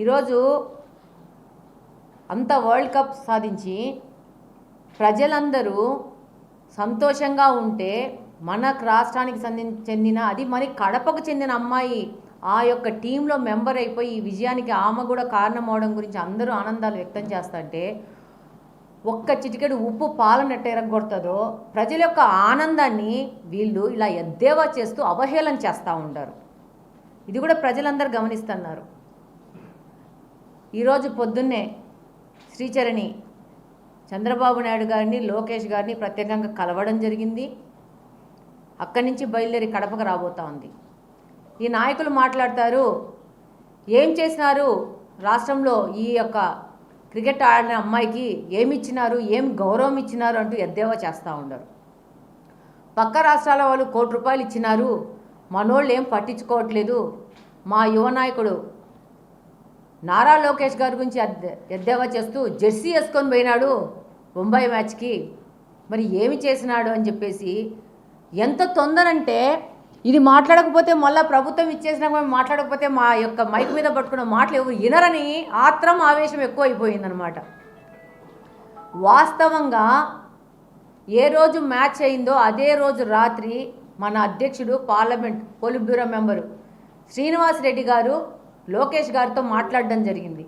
ఈరోజు అంత world cup సాధించి ప్రజలందరూ సంతోషంగా ఉంటే మన రాష్ట్రానికి చెందిన అది మరి కడపకు చెందిన అమ్మాయి ఆ యొక్క టీంలో మెంబర్ అయిపోయి ఈ విజయానికి ఆమె కూడా కారణం అవడం గురించి అందరూ ఆనందాలు వ్యక్తం చేస్తుంటే ఒక్క చిటికెడు ఉప్పు పాలనట్టు ఎరగొడుతుందో ప్రజల యొక్క ఆనందాన్ని వీళ్ళు ఇలా ఎద్దేవా చేస్తూ అవహేళన చేస్తూ ఉంటారు. ఇది కూడా ప్రజలందరూ గమనిస్తున్నారు. ఈరోజు పొద్దున్నే శ్రీచరణి చంద్రబాబు నాయుడు గారిని లోకేష్ గారిని ప్రత్యేకంగా కలవడం జరిగింది. అక్కడి నుంచి బయలుదేరి కడపకు రాబోతా ఉంది. ఈ నాయకులు మాట్లాడతారు ఏం చేసినారు? రాష్ట్రంలో ఈ యొక్క క్రికెట్ ఆడిన అమ్మాయికి ఏమి ఇచ్చినారు? ఏం గౌరవం ఇచ్చినారు? అంటూ ఎద్దేవా చేస్తూ ఉండరు. పక్క రాష్ట్రాల వాళ్ళు కోటి రూపాయలు ఇచ్చినారు. మనోళ్ళు ఏం పట్టించుకోవట్లేదు. మా యువ నాయకుడు నారా లోకేష్ గారి గురించి ఎద్దేవా చేస్తూ జెర్సీ వేసుకొని పోయినాడు బొంబాయి మ్యాచ్కి. మరి ఏమి చేసినాడు అని చెప్పేసి ఎంత తొందరంటే ఇది మాట్లాడకపోతే మళ్ళీ ప్రభుత్వం ఇచ్చేసినా కూడా మాట్లాడకపోతే మా యొక్క మైక్ మీద పట్టుకున్న మాటలు ఎవరు వినరని ఆత్రం ఆవేశం ఎక్కువ అయిపోయిందనమాట వాస్తవంగా ఏ రోజు మ్యాచ్ అయిందో అదే రోజు రాత్రి మన అధ్యక్షుడు parliament politburo member Srinivas Reddy garu Lokesh గారితో మాట్లాడడం జరిగింది.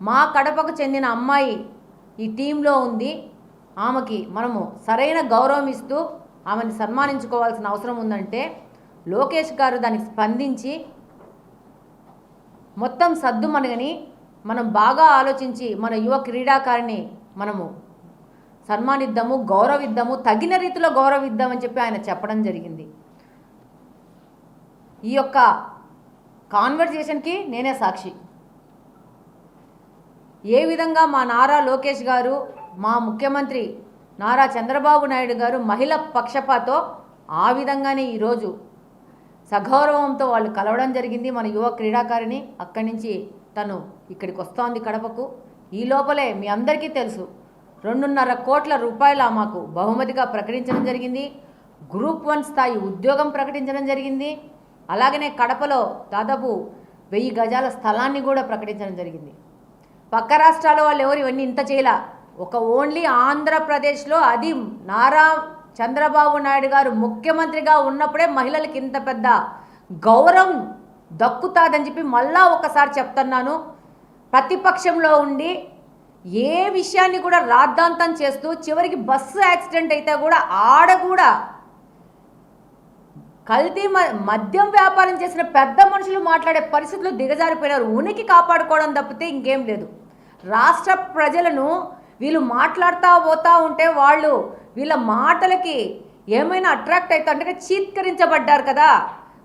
మా కడపకు చెందిన అమ్మాయి ఈ టీంలో ఉంది. ఆమెకి మనము సరైన గౌరవం ఇస్తూ ఆమెను సన్మానించుకోవాల్సిన అవసరం ఉందంటే లోకేష్ గారు దానికి స్పందించి మొత్తం సద్దు మనగని మనం బాగా ఆలోచించి మన యువ క్రీడాకారిని మనము సన్మానిద్దాము గౌరవిద్దాము తగిన రీతిలో గౌరవిద్దామని చెప్పి ఆయన చెప్పడం జరిగింది. ఈ యొక్క కాన్వర్జేషన్కి నేనే సాక్షి. ఏ విధంగా మా నారా లోకేష్ గారు మా ముఖ్యమంత్రి నారా చంద్రబాబు నాయుడు గారు మహిళ పక్షపాతో ఆ విధంగానే ఈరోజు సగౌరవంతో వాళ్ళు కలవడం జరిగింది మన యువ క్రీడాకారిణి. అక్కడి నుంచి తను ఇక్కడికి వస్తోంది కడపకు. ఈ లోపలే మీ అందరికీ తెలుసు రెండున్నర కోట్ల రూపాయల మాకు బహుమతిగా ప్రకటించడం జరిగింది. గ్రూప్ వన్ స్థాయి ఉద్యోగం ప్రకటించడం జరిగింది. అలాగనే కడపలో దాదాపు వెయ్యి గజాల స్థలాన్ని కూడా ప్రకటించడం జరిగింది. పక్క రాష్ట్రాల వాళ్ళు ఎవరు ఇవన్నీ ఇంత చేయలా. ఒక ఓన్లీ ఆంధ్రప్రదేశ్లో అది నారా చంద్రబాబు నాయుడు గారు ముఖ్యమంత్రిగా ఉన్నప్పుడే మహిళలకి ఇంత పెద్ద గౌరవం దక్కుతాదని చెప్పి మళ్ళా ఒకసారి చెప్తున్నాను. ప్రతిపక్షంలో ఉండి ఏ విషయాన్ని కూడా రాద్ధాంతం చేస్తూ చివరికి బస్సు యాక్సిడెంట్ అయితే కూడా ఆడ కూడా కల్తీ మద్యం వ్యాపారం చేసిన పెద్ద మనుషులు మాట్లాడే పరిస్థితులు దిగజారిపోయినారు. ఉనికి కాపాడుకోవడం తప్పితే ఇంకేం లేదు. రాష్ట్ర ప్రజలను వీళ్ళు మాట్లాడుతూ పోతా ఉంటే వాళ్ళు వీళ్ళ మాటలకి ఏమైనా అట్రాక్ట్ అవుతా అంటే చీత్కరించబడ్డారు కదా.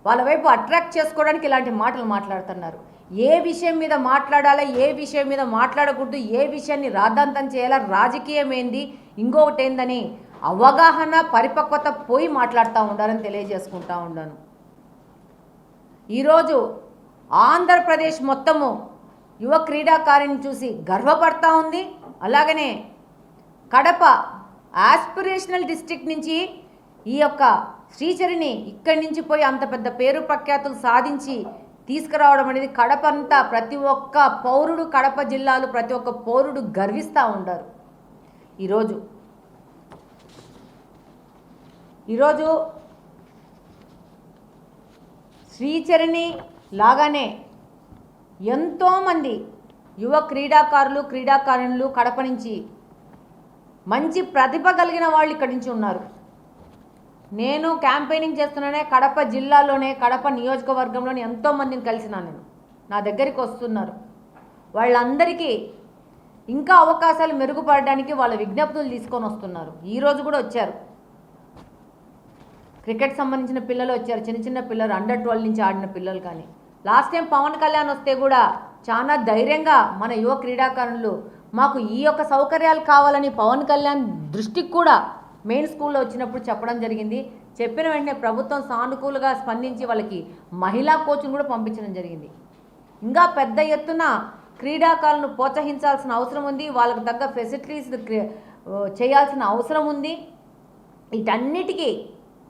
వాళ్ళ వైపు అట్రాక్ట్ చేసుకోవడానికి ఇలాంటి మాటలు మాట్లాడుతున్నారు. ఏ విషయం మీద మాట్లాడాలా ఏ విషయం మీద మాట్లాడకూడదు ఏ విషయాన్ని రాద్ధాంతం చేయాలా రాజకీయం ఏంది ఇంకొకటి ఏందని అవగాహన పరిపక్వత పోయి మాట్లాడుతూ ఉండాలని తెలియజేసుకుంటా ఉన్నాను ఈరోజు ఆంధ్రప్రదేశ్ మొత్తము యువ క్రీడాకారిని చూసి గర్వపడతా ఉంది. అలాగనే కడప ఆస్పిరేషనల్ డిస్ట్రిక్ట్ నుంచి ఈ యొక్క శ్రీచరిని ఇక్కడి నుంచి పోయి అంత పెద్ద పేరు ప్రఖ్యాతులు సాధించి తీసుకురావడం అనేది కడప అంతా ప్రతి ఒక్క పౌరుడు కడప జిల్లాలో ప్రతి ఒక్క పౌరుడు గర్విస్తూ ఉంటారు ఈరోజు ఈరోజు శ్రీచరణి లాగానే ఎంతోమంది యువ క్రీడాకారులు క్రీడాకారులు కడప నుంచి మంచి ప్రతిభ కలిగిన వాళ్ళు ఇక్కడి నుంచి ఉన్నారు. నేను క్యాంపెయినింగ్ చేస్తున్నానే కడప జిల్లాలోనే కడప నియోజకవర్గంలోనే ఎంతోమందిని కలిసినా నేను. నా దగ్గరికి వస్తున్నారు. వాళ్ళందరికీ ఇంకా అవకాశాలు మెరుగుపడడానికి వాళ్ళ విజ్ఞప్తులు తీసుకొని వస్తున్నారు. ఈరోజు కూడా వచ్చారు. క్రికెట్ సంబంధించిన పిల్లలు వచ్చారు. చిన్న చిన్న పిల్లలు అండర్ ట్వెల్వ్ నుంచి ఆడిన పిల్లలు కానీ. లాస్ట్ టైం పవన్ కళ్యాణ్ వస్తే కూడా చాలా ధైర్యంగా మన యువ క్రీడాకారులు మాకు ఈ యొక్క సౌకర్యాలు కావాలని పవన్ కళ్యాణ్ దృష్టికి కూడా మెయిన్ స్కూల్లో వచ్చినప్పుడు చెప్పడం జరిగింది. చెప్పిన వెంటనే ప్రభుత్వం సానుకూలంగా స్పందించి వాళ్ళకి మహిళా కోచ్ను కూడా పంపించడం జరిగింది. ఇంకా పెద్ద ఎత్తున క్రీడాకారులను ప్రోత్సహించాల్సిన అవసరం ఉంది. వాళ్ళకు తగ్గ ఫెసిలిటీస్ చేయాల్సిన అవసరం ఉంది. వీటన్నిటికీ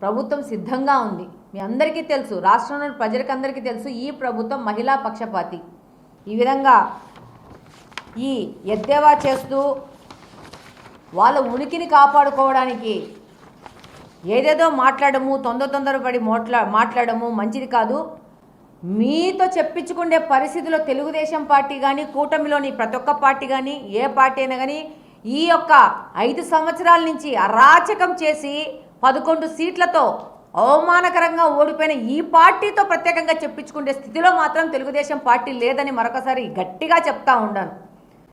ప్రభుత్వం సిద్ధంగా ఉంది. మీ అందరికీ తెలుసు రాష్ట్రంలోని ప్రజలకందరికీ తెలుసు ఈ ప్రభుత్వం మహిళా పక్షపాతి. ఈ విధంగా ఈ ఎద్దేవా చేస్తూ వాళ్ళ ఉనికిని కాపాడుకోవడానికి ఏదేదో మాట్లాడము తొందర తొందరపడి మాట్లా మాట్లాడము మంచిది కాదు. మీతో చెప్పించుకునే పరిస్థితిలో తెలుగుదేశం పార్టీ కానీ కూటమిలోని ప్రతి ఒక్క పార్టీ కానీ ఏ పార్టీ అయినా కానీ ఈ యొక్క ఐదు సంవత్సరాల నుంచి అరాచకం చేసి పదకొండు సీట్లతో అవమానకరంగా ఓడిపోయిన ఈ పార్టీతో ప్రత్యేకంగా చెప్పించుకునే స్థితిలో మాత్రం తెలుగుదేశం పార్టీ లేదని మరొకసారి గట్టిగా చెప్తా ఉన్నాను